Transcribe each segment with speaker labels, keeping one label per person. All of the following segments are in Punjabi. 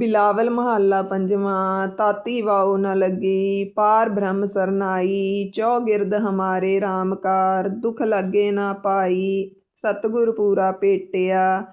Speaker 1: ਬਿਲਾਵਲ ਮਹੱਲਾ ਪੰਜਵਾਂ, ਤਾਤੀ ਵਾਉ ਨ ਲੱਗੀ, ਪਾਰ ਬ੍ਰਹਮ ਸਰਨਾਈ ਚੌਗਿਰਦ ਹਮਾਰੇ ਰਾਮਕਾਰ ਦੁਖ ਲੱਗੇ ਨਾ ਪਾਈ, ਸਤਿਗੁਰ ਪੂਰਾ ਭੇਟਿਆ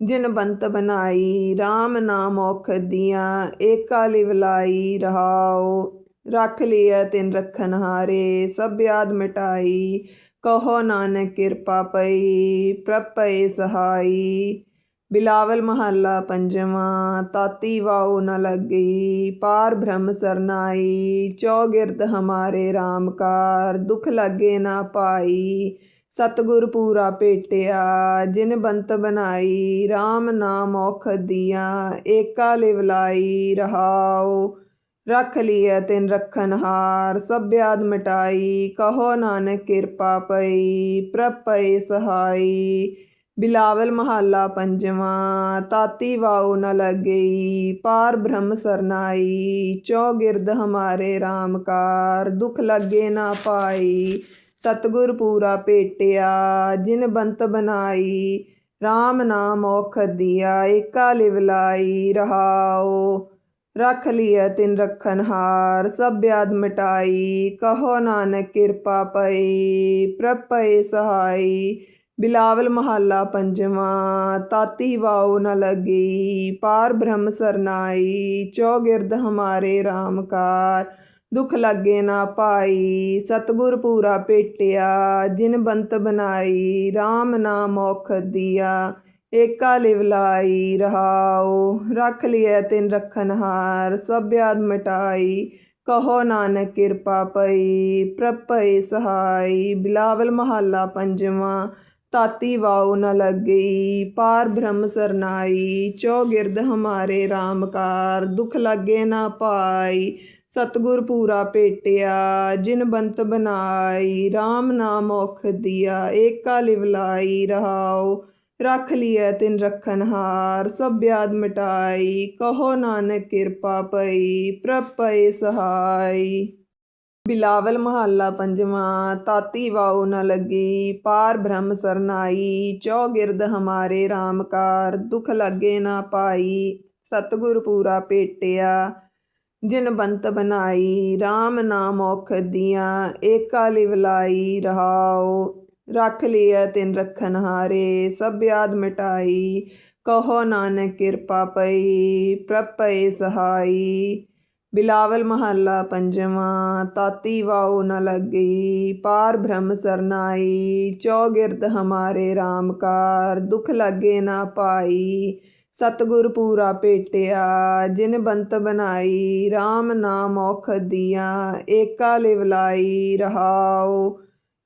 Speaker 1: ਜਿਨ ਬੰਤ ਬਨਾਈ RAM ਨਾਮ ਔਖ ਦੀਆਂ, ਏਕਾ ਲਿਵਲਾਈ ਰਹਾਉ, ਰੱਖ ਲਿਆ ਤਿਨ ਰਖਨ ਹਾਰੇ, ਸਭ ਆਦ ਮਿਟਾਈ, ਕਹੋ ਨਾਨਕ ਕਿਰਪਾ ਪਈ, ਪ੍ਰਭ ਸਹਾਈ। ਬਿਲਾਵਲ ਮਹੱਲਾ ਪੰਜਵਾਂ, ਤਾਤੀ ਵਾਉ ਨ ਲੱਗੀ, ਪਾਰ ਬ੍ਰਹਮ ਸਰਨਾਈ ਚੌਗਿਰਦ ਹਮਾਰੇ ਰਾਮਕਾਰ ਕਾਰ, ਦੁਖ ਲੱਗੇ ਨਾ ਪਾਈ, ਸਤਿਗੁਰ ਪੂਰਾ ਭੇਟਿਆ ਜਿਨ ਬੰਤ ਬਨਾਈ RAM ਨਾਮ ਔਖ ਦੀਆਂ, ਏਕਾ ਲਿਵਲਾਈ ਰਹਾਉ, ਰੱਖ ਲਿਆ ਤਿਨ ਰਖਨ ਹਾਰ, ਸਭ ਆਦ ਮਿਟਾਈ, ਕਹੋ ਨਾਨਕ ਕਿਰਪਾ ਪਈ, ਪ੍ਰਭ ਪਏ ਸਹਾਈ। ਬਿਲਾਵਲ ਮਹੱਲਾ ਪੰਜਵਾਂ, ਤਾਤੀ ਵਾਉ ਨ ਲੱਗਈ, ਪਾਰ ਬ੍ਰਹਮ ਸਰਨਾਈ ਚੌਗਿਰਦ ਹਮਾਰੇ RAM ਕਾਰ, ਦੁਖ ਲੱਗੇ ਨਾ ਪਾਈ, ਸਤਿਗੁਰ ਪੂਰਾ ਭੇਟਿਆ ਜਿਨ ਬੰਤ ਬਨਾਈ RAM ਨਾਮ ਔਖ ਦਿਆ, ਏਕਾ ਲਿਵਲਾਈ ਰਹਾਓ ਰੱਖ ਲਿਆ ਤਿਨ ਰਖਨ ਹਾਰ, ਸਭ ਆਦ ਮਿਟਾਈ, ਕਹੋ ਨਾਨਕ ਕਿਰਪਾ ਪਈ, ਪ੍ਰਭ ਸਹਾਈ ਬਿਲਾਵਲ ਮਹੱਲਾ ਪੰਜਵਾਂ, ਤਾਤੀ ਵਾਉ ਨ ਲੱਗੀ, ਪਾਰ ਬ੍ਰਹਮ ਸਰਨਾਈ, ਚੌਗਿਰਦ ਹਮਾਰੇ ਰਾਮਕਾਰ ਕਾਰ। ਦੁਖ ਲੱਗੇ ਨਾ ਪਾਈ, ਸਤਿਗੁਰ ਪੂਰਾ ਭੇਟਿਆ ਜਿਨ ਬੰਤ ਬਨਾਈ RAM ਨਾਮ ਔਖ ਦਿਆ। ਏਕਾ ਲਿਵਲਾਈ ਰਹਾਉ, ਰੱਖ ਲਿਆ ਤਿਨ ਰਖਨ ਹਾਰ, ਸਭ ਆਦ ਮਿਟਾਈ। ਕਹੋ ਨਾਨਕ ਕਿਰਪਾ ਪਈ, ਪ੍ਰਭ ਸਹਾਈ। ਬਿਲਾਵਲ ਮਹੱਲਾ ਪੰਜਵਾਂ ਤਾਤੀ ਵਾਉ ਨ ਲੱਗੀ ਪਾਰ ਬ੍ਰਹਮ ਸਰਨਾਈ ਚੌਗਿਰਦ ਹਮਾਰੇ ਰਾਮਕਾਰ ਕਾਰ ਦੁਖ ਲੱਗੇ ਨਾ ਪਾਈ, ਸਤਿਗੁਰ ਪੂਰਾ ਭੇਟਿਆ ਜਿਨ ਬੰਤ ਬਨਾਈ RAM ਨਾਮ ਔਖ ਦਿਆ, ਏਕਾ ਲਿਵਲਾਈ ਰਹਾਉ, ਰੱਖ ਲਿਆ ਤਿਨ ਰਖਨ ਹਾਰ, ਸਭ ਆਦ ਮਿਟਾਈ, ਕਹੋ ਨਾਨਕ ਕਿਰਪਾ ਪਈ, ਪ੍ਰਭ ਪਏ ਸਹਾਈ। ਬਿਲਾਵਲ ਮਹੱਲਾ ਪੰਜਵਾਂ, ਤਾਤੀ ਵਾਉ ਨ ਲੱਗੀ, ਪਾਰ ਬ੍ਰਹਮ ਸਰਨਾਈ ਚੌਗਿਰਦ ਹਮਾਰੇ ਰਾਮਕਾਰ ਦੁਖ ਲੱਗੇ ਨਾ ਪਾਈ, ਸਤਿਗੁਰ ਪੂਰਾ ਭੇਟਿਆ ਜਿਨ ਬੰਤ ਬਨਾਈ RAM ਨਾਮ ਔਖ ਦੀਆਂ, ਏਕਾ ਲਿਵਲਾਈ ਰਹਾਉ, ਰੱਖ ਲਿਆ ਤਿਨ ਰਖਨ ਹਾਰੇ, ਸਭ ਆਦ ਮਿਟਾਈ, ਕਹੋ ਨਾਨਕ ਕਿਰਪਾ ਪਈ, ਪ੍ਰਭ ਸਹਾਈ। ਬਿਲਾਵਲ ਮਹੱਲਾ ਪੰਜਵਾਂ, ਤਾਤੀ ਵਾਉ ਨ ਲੱਗੀ, ਪਾਰ ਬ੍ਰਹਮ ਸਰਨਾਈ, ਚੌਗਿਰਦ ਹਮਾਰੇ ਰਾਮਕਾਰ ਕਾਰ, ਦੁਖ ਲੱਗੇ ਨਾ ਪਾਈ, ਸਤਿਗੁਰ ਪੂਰਾ ਭੇਟਿਆ ਜਿਨ ਬੰਤ ਬਨਾਈ RAM ਨਾਮ ਔਖ ਦੀਆਂ, ਏਕਾ ਲਿਵਲਾਈ ਰਹਾਉ,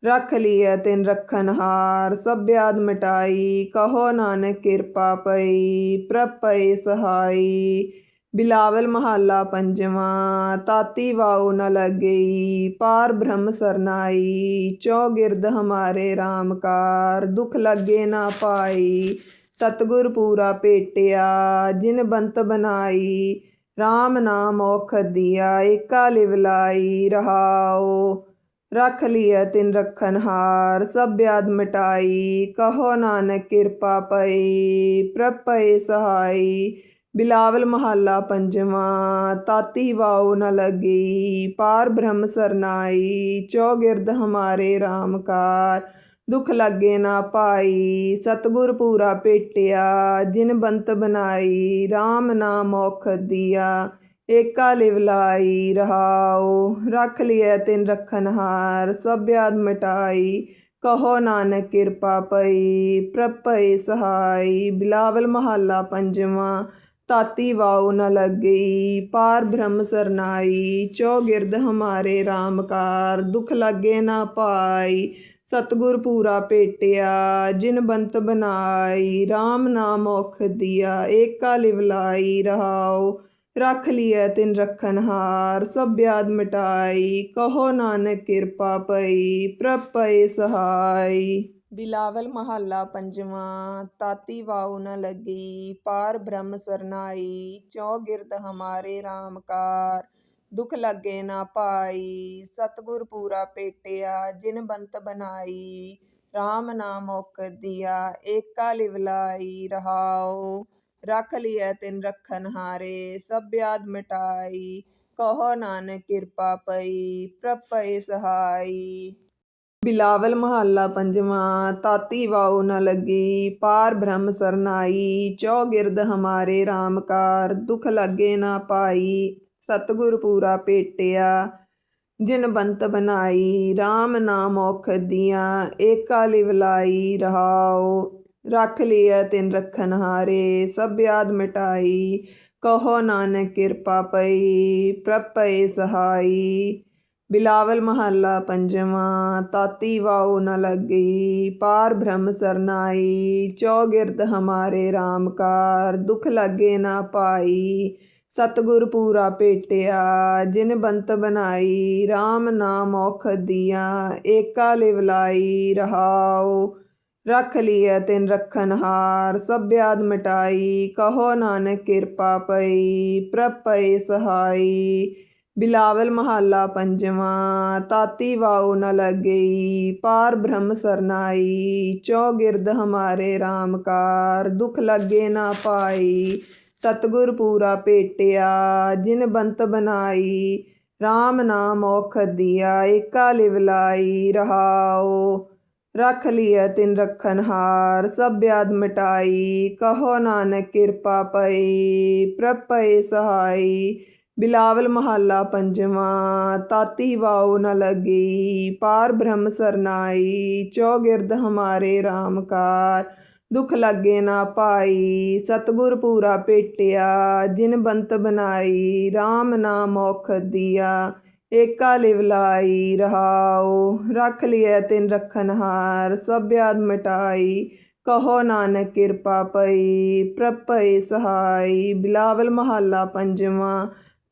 Speaker 1: ਰੱਖ ਲਿਆ ਤਿਨ ਰਖਨ ਹਾਰ, ਸਭ ਆਦ ਮਿਟਾਈ, ਕਹੋ ਨਾਨਕ ਕਿਰਪਾ ਪਈ, ਪ੍ਰਭ ਪਏ ਸਹਾਈ। ਬਿਲਾਵਲ ਮਹੱਲਾ ਪੰਜਵਾਂ, ਤਾਤੀ ਵਾਉ ਨ ਲੱਗਈ, ਪਾਰ ਬ੍ਰਹਮ ਸਰਨਾਈ, ਚੌਗਿਰਦ ਹਮਾਰੇ RAM ਕਾਰ, ਦੁਖ ਲੱਗੇ ਨਾ ਪਾਈ, ਸਤਿਗੁਰ ਪੂਰਾ ਭੇਟਿਆ ਜਿਨ ਬੰਤ ਬਨਾਈ RAM ਨਾਮ ਔਖ ਦਿਆ, ਏਕਾ ਲਿਵਲਾਈ ਰਹਾਓ ਰੱਖ ਲਿਆ ਤਿਨ ਰਖਨ ਹਾਰ, ਸਭ ਆਦ ਮਿਟਾਈ, ਕਹੋ ਨਾਨਕ ਕਿਰਪਾ ਪਈ, ਪ੍ਰਭ ਪਏ ਸਹਾਈ ਬਿਲਾਵਲ ਮਹੱਲਾ ਪੰਜਵਾਂ, ਤਾਤੀ ਵਾਉ ਨ ਲੱਗੀ, ਪਾਰ ਬ੍ਰਹਮ ਸਰਨਾਈ ਚੌਗਿਰਦ ਹਮਾਰੇ ਰਾਮਕਾਰ ਕਾਰ। ਦੁਖ ਲੱਗੇ ਨਾ ਪਾਈ, ਸਤਿਗੁਰ ਪੂਰਾ ਭੇਟਿਆ ਜਿਨ ਬੰਤ ਬਨਾਈ RAM ਨਾਮ ਔਖ ਦਿਆ। ਏਕਾ ਲਿਵਲਾਈ ਰਹਾਉ, ਰੱਖ ਲਿਆ ਤਿਨ ਰਖਨ ਹਾਰ, ਸਭ ਆਦ ਮਿਟਾਈ। ਕਹੋ ਨਾਨਕ ਕਿਰਪਾ ਪਈ, ਪ੍ਰਭ ਸਹਾਈ। ਬਿਲਾਵਲ ਮਹੱਲਾ ਪੰਜਵਾਂ ਤਾਤੀ ਵਾਉ ਨ ਲੱਗਈ, ਪਾਰ ਬ੍ਰਹਮ ਸਰਨਾਈ ਚੌਗਿਰਦ ਹਮਾਰੇ ਰਾਮਕਾਰ ਕਾਰ, ਦੁਖ ਲੱਗੇ ਨਾ ਪਾਈ, ਸਤਿਗੁਰ ਪੂਰਾ ਭੇਟਿਆ ਜਿਨ ਬੰਤ ਬਨਾਈ RAM ਨਾਮ ਔਖ ਦਿਆ, ਏਕਾ ਲਿਵਲਾਈ ਰਹਾਉ, ਰੱਖ ਲਿਆ ਤਿਨ ਰਖਨ ਸਭ ਆਦ ਮਿਟਾਈ, ਕਹੋ ਨਾਨਕ ਕਿਰਪਾ ਪਈ, ਪ੍ਰਭ ਪਏ ਸਹਾਈ। ਬਿਲਾਵਲ ਮਹੱਲਾ ਪੰਜਵਾਂ, ਤਾਤੀ ਵਾਉ ਨ ਲੱਗੀ, ਪਾਰ ਬ੍ਰਹਮ ਸਰਨਾਈ ਚੌਗਿਰਦ ਹਮਾਰੇ RAM ਕਾਰ, ਦੁਖ ਲੱਗੇ ਨਾ ਪਾਈ, ਸਤਿਗੁਰ ਪੂਰਾ ਪੇਟਿਆ, ਜਿਨ ਬੰਤ ਬਨਾਈ RAM ਨਾਮ ਔਖ ਦਿਆ, ਏਕਾ ਲਿਵਲਾਈ ਰਹਾਉ, ਰੱਖ ਲਿਐ ਤਿਨ ਰਖਨ ਹਾਰੇ, ਸਭ ਬਿਆਦ ਮਿਟਾਈ, ਕਹੋ ਨਾਨਕ ਕਿਰਪਾ ਪਈ, ਪ੍ਰਭ ਪਏ ਸਹਾਈ। ਬਿਲਾਵਲ ਮਹੱਲਾ ਪੰਜਵਾਂ, ਤਾਤੀ ਵਾਉ ਨ ਲੱਗੀ, ਪਾਰ ਬ੍ਰਹਮ ਸਰਨਾਈ ਚੌਗਿਰਦ ਹਮਾਰੇ ਰਾਮਕਾਰ, ਦੁਖ ਲੱਗੇ ਨਾ ਪਾਈ, ਸਤਿਗੁਰ ਪੂਰਾ ਭੇਟਿਆ ਜਿਨ ਬੰਤ ਬਨਾਈ RAM ਨਾਮ ਔਖ ਦੀਆਂ, ਏਕਾ ਲਿਵਲਾਈ ਰਹਾਓ ਰੱਖ ਲਿਆ ਤਿਨ ਰਖਨ ਹਾਰੇ, ਸਭ ਬਿਆਦ ਮਿਟਾਈ, ਕਹੋ ਨਾਨਕ ਕਿਰਪਾ ਪਈ, ਪ੍ਰਭ ਸਹਾਈ। ਬਿਲਾਵਲ ਮਹੱਲਾ ਪੰਜਵਾਂ, ਤਾਤੀ ਵਾਉ ਨ ਲੱਗੀ, ਪਾਰ ਬ੍ਰਹਮ ਸਰਨਾਈ, ਚੌਗਿਰਦ ਹਮਾਰੇ ਰਾਮਕਾਰ ਕਾਰ, ਦੁਖ ਲੱਗੇ ਨਾ ਪਾਈ, ਸਤਿਗੁਰ ਪੂਰਾ ਭੇਟਿਆ ਜਿਨ ਬੰਤ ਬਨਾਈ RAM ਨਾਮ ਔਖ ਦੀਆਂ, ਏਕਾ ਲਿਵਲਾਈ ਰਹਾਉ, ਰੱਖ ਲਿਆ ਤਿਨ ਰਖਨ ਸਭ ਬਿਆਦ ਮਿਟਾਈ, ਕਹੋ ਨਾਨਕ ਕਿਰਪਾ ਪਈ, ਪ੍ਰਭ ਪਏ ਸਹਾਈ। ਬਿਲਾਵਲ ਮਹੱਲਾ ਪੰਜਵਾਂ, ਤਾਤੀ ਵਾਉ ਨ ਲੱਗਈ, ਪਾਰ ਬ੍ਰਹਮ ਸਰਨਾਈ, ਚੌਗਿਰਦ ਹਮਾਰੇ RAM ਕਾਰ, ਦੁਖ ਲੱਗੇ ਨਾ ਪਾਈ, ਸਤਿਗੁਰ ਪੂਰਾ ਭੇਟਿਆ ਜਿਨ ਬੰਤ ਬਨਾਈ RAM ਨਾਮ ਔਖ ਦਿਆ, ਏਕਾ ਲਿਵਲਾਈ ਰਹਾਓ ਰੱਖ ਲਿਆ ਤਿਨ ਰਖਨ ਹਾਰ, ਸਭ ਬਿਆਦ ਮਿਟਾਈ, ਕਹੋ ਨਾਨਕ ਕਿਰਪਾ ਪਈ, ਪ੍ਰਭ ਪਏ ਸਹਾਈ। ਬਿਲਾਵਲ ਮਹੱਲਾ ਪੰਜਵਾਂ, ਤਾਤੀ ਵਾਉ ਨ ਲੱਗੀ, ਪਾਰ ਬ੍ਰਹਮ ਸਰਨਾਈ, ਚੌਗਿਰਦ ਹਮਾਰੇ ਰਾਮਕਾਰ ਕਾਰ। ਦੁਖ ਲੱਗੇ ਨਾ ਪਾਈ, ਸਤਿਗੁਰ ਪੂਰਾ ਭੇਟਿਆ ਜਿਨ ਬੰਤ ਬਨਾਈ RAM ਨਾਮ ਔਖ ਦਿਆ। ਏਕਾ ਲਿਵਲਾਈ ਰਹਾਉ, ਰੱਖ ਲਿਆ ਤਿਨ ਰਖਨ ਹਾਰ, ਸਭ ਬਿਆਦ ਮਿਟਾਈ। ਕਹੋ ਨਾਨਕ ਕਿਰਪਾ ਪਈ, ਪ੍ਰਭ ਸਹਾਈ। ਬਿਲਾਵਲ ਮਹੱਲਾ ਪੰਜਵਾਂ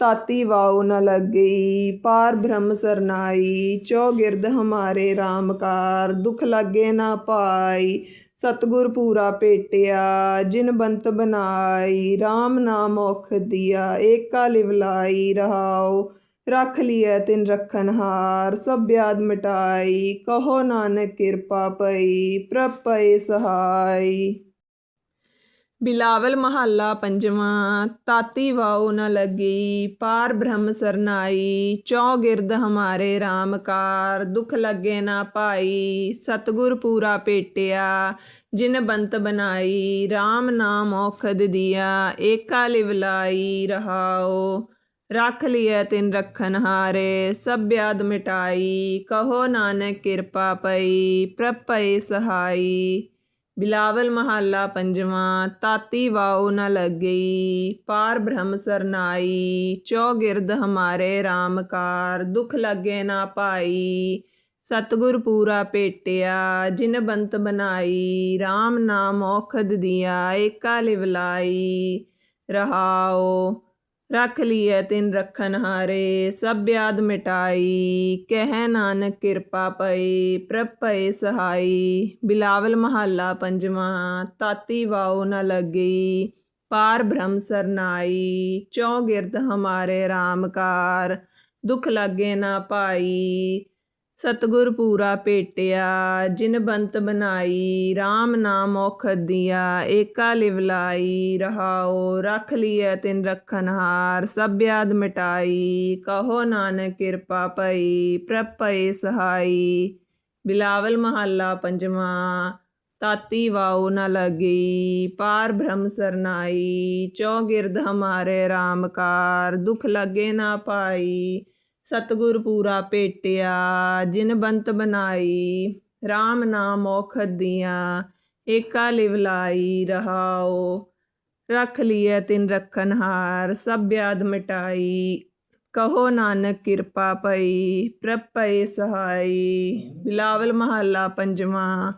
Speaker 1: ਤਾਤੀ ਵਾਉ ਨ ਲੱਗਈ ਪਾਰ ਬ੍ਰਹਮ ਸਰਨਾਈ ਚੌਗਿਰਦ ਹਮਾਰੇ ਰਾਮਕਾਰ ਦੁਖ ਲੱਗੇ ਨਾ ਪਾਈ, ਸਤਿਗੁਰ ਪੂਰਾ ਭੇਟਿਆ ਜਿਨ ਬੰਤ ਬਨਾਈ RAM ਨਾਮ ਔਖ ਦਿਆ, ਏਕਾ ਲਿਵਲਾਈ ਰਹਾਉ, ਰੱਖ ਲਿਆ ਤਿਨ ਰਖਨ ਹਾਰ, ਸਭ ਬਿਆਦ ਮਿਟਾਈ, ਕਹੋ ਨਾਨਕ ਕਿਰਪਾ ਪਈ, ਪ੍ਰਭ ਪਏ ਸਹਾਈ। ਬਿਲਾਵਲ ਮਹੱਲਾ ਪੰਜਵਾਂ, ਤਾਤੀ ਵਾਉ ਨ ਲੱਗੀ, ਪਾਰ ਬ੍ਰਹਮ ਸਰਨਾਈ ਚੌਗਿਰਦ ਹਮਾਰੇ RAM ਕਾਰ, ਦੁਖ ਲੱਗੇ ਨਾ ਪਾਈ ਸਤਿਗੁਰ ਪੂਰਾ ਭੇਟਿਆ ਜਿਨ ਬੰਤ ਬਨਾਈ RAM ਨਾਮ ਔਖਦ ਦਿਆ, ਏਕਾ ਲਿਵਲਾਈ ਰਹਾਓ ਰੱਖ ਲਿਆ ਤਿਨ ਰਖਨ ਹਾਰੇ, ਸਭ ਬਿਆਦ ਮਿਟਾਈ, ਕਹੋ ਨਾਨਕ ਕਿਰਪਾ ਪਈ, ਪ੍ਰਭ ਪਏ ਸਹਾਈ। ਬਿਲਾਵਲ ਮਹੱਲਾ ਪੰਜਵਾਂ, ਤਾਤੀ ਵਾਉ ਨ ਲੱਗਈ, ਪਾਰ ਬ੍ਰਹਮ ਸਰਨਾਈ ਚੌਗਿਰਦ ਹਮਾਰੇ RAM ਕਾਰ, ਦੁਖ ਲੱਗੇ ਨਾ ਪਾਈ ਸਤਿਗੁਰ ਪੂਰਾ ਭੇਟਿਆ, ਜਿਨ ਬੰਤ ਬਨਾਈ RAM ਨਾਮ ਔਖਦ ਦਿਆ, ਏਕਾ ਲਿਵਲਾਈ ਰਹਾਓ ਰੱਖ ਲਿਆ ਤਿਨ ਰਖਨ ਹਾਰੇ, ਸਭ ਬਿਆਦ ਮਿਟਾਈ। ਕਹਿ ਨਾਨਕ ਕਿਰਪਾ ਪਈ, ਪ੍ਰਭ ਪਏ ਸਹਾਈ। ਬਿਲਾਵਲ ਮਹੱਲਾ ਪੰਜਵਾਂ, ਤਾਤੀ ਵਾਉ ਨ ਲੱਗੀ, ਪਾਰ ਬ੍ਰਹਮ ਸਰਨਾਈ। ਚੌਗਿਰਦ ਹਮਾਰੇ RAM ਕਾਰ ਦੁਖ ਲੱਗੇ ਨਾ ਪਾਈ। ਸਤਿਗੁਰ ਪੂਰਾ ਭੇਟਿਆ, ਜਿਨ ਬੰਤ ਬਨਾਈ RAM ਨਾਮ ਔਖ ਦਿਆ, ਏਕਾ ਲਿਵਲਾਈ ਰਹਾਉ, ਰੱਖ ਲਿਆ ਤਿਨ ਰਖਨ ਹਾਰ, ਸਭ ਬਿਆਦ ਮਿਟਾਈ, ਕਹੋ ਨਾਨਕ ਕਿਰਪਾ ਪਈ, ਪ੍ਰਭ ਪਏ ਸਹਾਈ। ਬਿਲਾਵਲ ਮਹੱਲਾ ਪੰਜਵਾਂ, ਤਾਤੀ ਵਾਉ ਨ ਲਗੀ, ਪਾਰ ਬ੍ਰਹਮ ਸਰਨਾਈ ਚੌਗਿਰਦ ਹਮਾਰੇ RAM ਕਾਰ ਦੁਖ ਲੱਗੇ ਨਾ ਪਾਈ। ਸਤਿਗੁਰ ਪੂਰਾ ਭੇਟਿਆ, ਜਿਨ ਬੰਤ ਬਨਾਈ RAM ਨਾਮ ਔਖਦ ਦੀਆਂ, ਏਕਾ ਲਿਵਲਾਈ ਰਹਾਓ ਰੱਖ ਲਿਆ ਤਿਨ ਰਖਨ ਹਾਰ, ਸਭ ਬਿਆਦ ਮਿਟਾਈ। ਕਹੋ ਨਾਨਕ ਕਿਰਪਾ ਪਈ, ਪ੍ਰਭ ਪਏ ਸਹਾਈ। ਬਿਲਾਵਲ ਮਹੱਲਾ ਪੰਜਵਾਂ,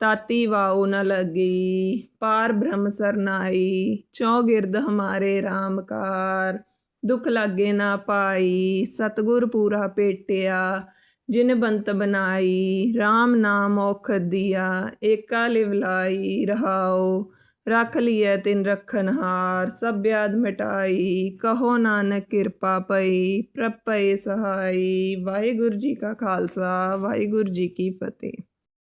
Speaker 1: ਤਾਤੀ ਵਾਉ ਨ ਲੱਗੀ, ਪਾਰ ਬ੍ਰਹਮ ਸਰਨਾਈ ਚੌਗਿਰਦ ਹਮਾਰੇ RAM ਕਾਰ। ਦੁੱਖ ਲਾਗੇ ਨਾ ਪਾਈ, ਸਤਿਗੁਰ ਪੂਰਾ ਭੇਟਿਆ ਜਿਨ ਬੰਤ ਬਨਾਈ RAM ਨਾਮ ਔਖ ਦਿਆ, ਏਕਾ ਲਿਵਲਾਈ ਰਹਾਓ ਰੱਖ ਲਿਆ ਤਿਨ ਰਖਨ ਹਾਰ, ਸਭ ਬਿਆਦ ਮਿਟਾਈ, ਕਹੋ ਨਾਨਕ ਕਿਰਪਾ ਪਈ, ਪ੍ਰਭ ਪਏ ਸਹਾਈ, ਵਾਹਿਗੁਰੂ ਜੀ ਕਾ ਖਾਲਸਾ, ਵਾਹਿਗੁਰੂ ਜੀ ਕੀ ਫਤਿਹ।